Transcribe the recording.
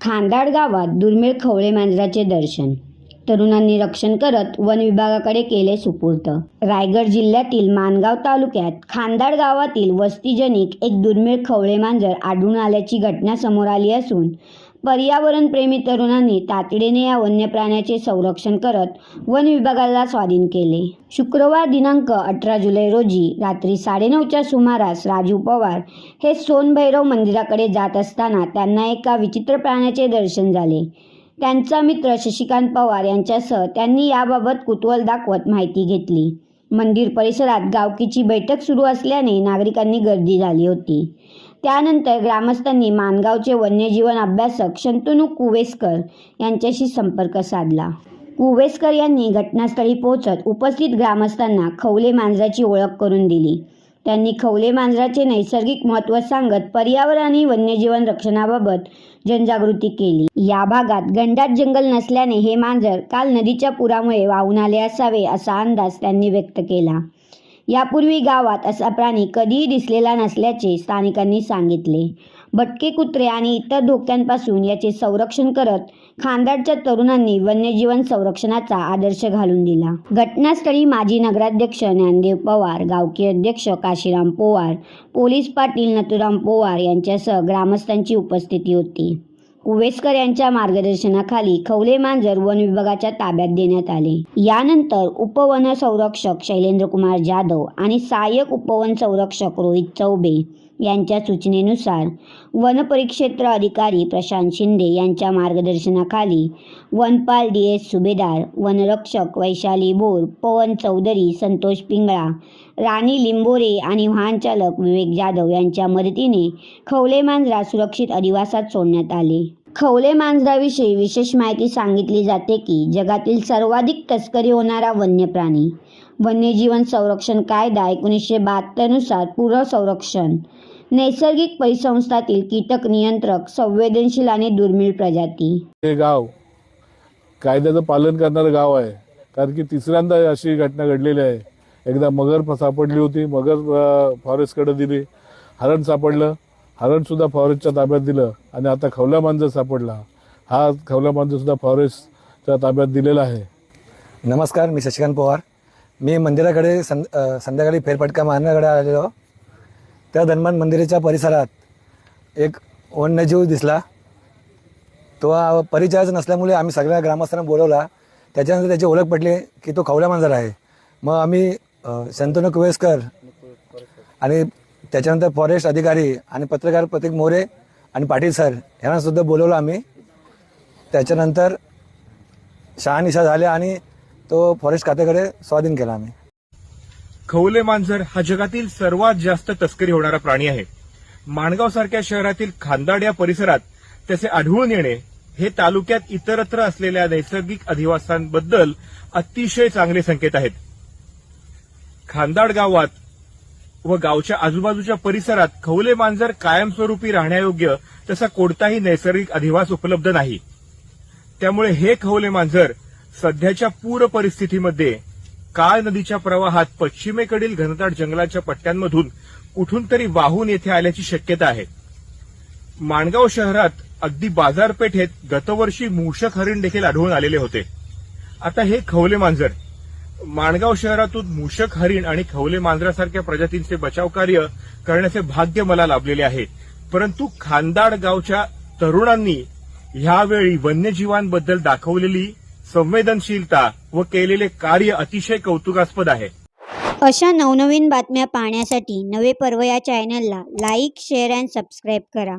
खांदाड गावात दुर्मिळ खवळे मांजराचे दर्शन. तरुणांनी रक्षण करत वन विभागाकडे केले सुपूर्त रायगड जिल्ह्यातील मानगाव तालुक्यात खांदाड गावातील वस्तीजनिक एक दुर्मिळ खवळे मांजर आढळून आल्याची घटना समोर आली असून पर्यावरणप्रेमी तरुणांनी तातडीने या वन्य प्राण्याचे संरक्षण करत वन विभागाला स्वाधीन केले. शुक्रवार दिनांक अठरा जुलै रोजी रात्री साडेनऊच्या सुमारास राजू पवार हे सोनभैरव मंदिराकडे जात असताना त्यांना एका विचित्र प्राण्याचे दर्शन झाले. त्यांचा मित्र शशिकांत पवार यांच्यासह त्यांनी याबाबत कुतूहल दाखवत माहिती घेतली. मंदिर परिसरात गावकीची बैठक सुरू असल्याने नागरिकांनी गर्दी झाली होती. त्यानंतर ग्रामस्थांनी मानगावचे वन्यजीवन अभ्यासक शंतनू कुवेसकर यांच्याशी संपर्क साधला. कुवेसकर यांनी घटनास्थळी पोहोचत उपस्थित ग्रामस्थांना खवले मांजराची ओळख करून दिली. त्यांनी खवले मांजराचे नैसर्गिक महत्त्व सांगत पर्यावरण आणि वन्यजीवन रक्षणाबाबत जनजागृती केली. या भागात गंडात जंगल नसल्याने हे मांजर काल नदीच्या पुरामुळे वाहून आले असावे असा अंदाज त्यांनी व्यक्त केला. यापूर्वी गावात असा प्राणी कधीही दिसलेला नसल्याचे स्थानिकांनी सांगितले. भटके कुत्रे आणि इतर धोक्यांपासून याचे संरक्षण करत खांदाडच्या तरुणांनी वन्यजीवन संरक्षणाचा आदर्श घालून दिला. घटनास्थळी माजी नगराध्यक्ष ज्ञानदेव पवार गावकी अध्यक्ष काशीराम पोवार पोलीस पाटील नथुराम पोवार यांच्यासह ग्रामस्थांची उपस्थिती होती. कुवेसकर यांच्या मार्गदर्शनाखाली खवले मांजर वन विभागाच्या ताब्यात देण्यात आले. यानंतर उपवन संरक्षक शैलेंद्रकुमार जाधव आणि सहाय्यक उपवन संरक्षक रोहित चौबे यांच्या सूचनेनुसार वन परिक्षेत्र अधिकारी प्रशांत शिंदे यांच्या मार्गदर्शनाखाली वनपाल डी एस सुभेदार वनरक्षक वैशाली बोर पवन चौधरी संतोष पिंगळा राणी लिंबोरे आणि वाहनचालक विवेक जाधव यांच्या मदतीने खवले मांजरा सुरक्षित अधिवासात सोडण्यात आले. खवले मांजराविषयी विशेष माहिती सांगितली जाते की जगातील सर्वाधिक तस्करी होणारा वन्य प्राणी वन्यजीवन संरक्षण कायदा एकोणीसशे बहात्तरनुसार पूर्व संरक्षण नैसर्गिक परिसंस्थातील कीटक नियंत्रक संवेदनशील आणि दुर्मिळ प्रजाती. हे गाव कायद्याचं पालन करणारं गाव आहे. कारण की तिसऱ्यांदा अशी घटना घडलेली आहे. एकदा मगर सापडली होती मगर फॉरेस्टकडे दिली. हरण सापडलं. हरण सुद्धा फॉरेस्टच्या ताब्यात दिलं आणि आता खवला मांजर सापडला. हा खवला मांजर सुद्धा फॉरेस्टच्या ताब्यात दिलेला आहे. नमस्कार मी शशिकांत पवार. मी मंदिराकडे सं संध्याकाळी फेरफटका मारण्याकडे आलेलो त्या धनमान मंदिराच्या परिसरात एक वन्यजीव दिसला. तो परिचयच परिचयाचा नसल्यामुळे आम्ही सगळ्या ग्रामस्थांना बोलवला. त्याच्यानंतर त्याची ओळख पडली की तो खवला मांजर आहे. मग आम्ही अ, शंतनू कुवेसकर आणि त्याच्यानंतर फॉरेस्ट अधिकारी आणि पत्रकार प्रतीक मोरे आणि पाटील सर यांना सुद्धा बोलवलं आम्ही. त्याच्यानंतर शहानिशा झाल्या आणि तो फॉरेस्ट खात्याकडे स्वाधीन केला आम्ही. खवले मांजर हा जगातील सर्वात जास्त तस्करी होणारा प्राणी आहे. माणगाव सारख्या शहरातील खांदाड या परिसरात त्याचे आढळून येणे हे तालुक्यात इतरत्र असलेल्या नैसर्गिक अधिवासांबद्दल अतिशय चांगले संकेत आहेत. खांदाड गावात व गावच्या आजूबाजूच्या परिसरात खवले मांजर कायमस्वरूपी राहण्यायोग्य तसा कोणताही नैसर्गिक अधिवास उपलब्ध नाही. त्यामुळे हे खवले मांजर सध्याच्या पूर परिस्थितीमध्ये काळ नदीच्या प्रवाहात पश्चिमेकडील घनदाट जंगलाच्या पट्ट्यांमधून कुठून तरी वाहून येथे आल्याची शक्यता आहे. माणगाव शहरात अगदी बाजारपेठेत गतवर्षी मूषक हरिण देखील आढळून आलेले होते. आता हे खवले मांजर माणगाव शहरातून मूषक हरिण आणि खवले मांजरासारख्या प्रजातींचे बचाव कार्य करण्याचे भाग्य मला लाभलेले आहे. परंतु खानदाड गावच्या तरुणांनी ह्यावेळी वन्यजीवांबद्दल दाखवलेली संवेदनशीलता व केलेले कार्य अतिशय कौतुकास्पद आहे. अशा नवनवीन बातम्या पाहण्यासाठी नवे पर्व या चॅनलला लाईक शेअर अँड सबस्क्राईब करा.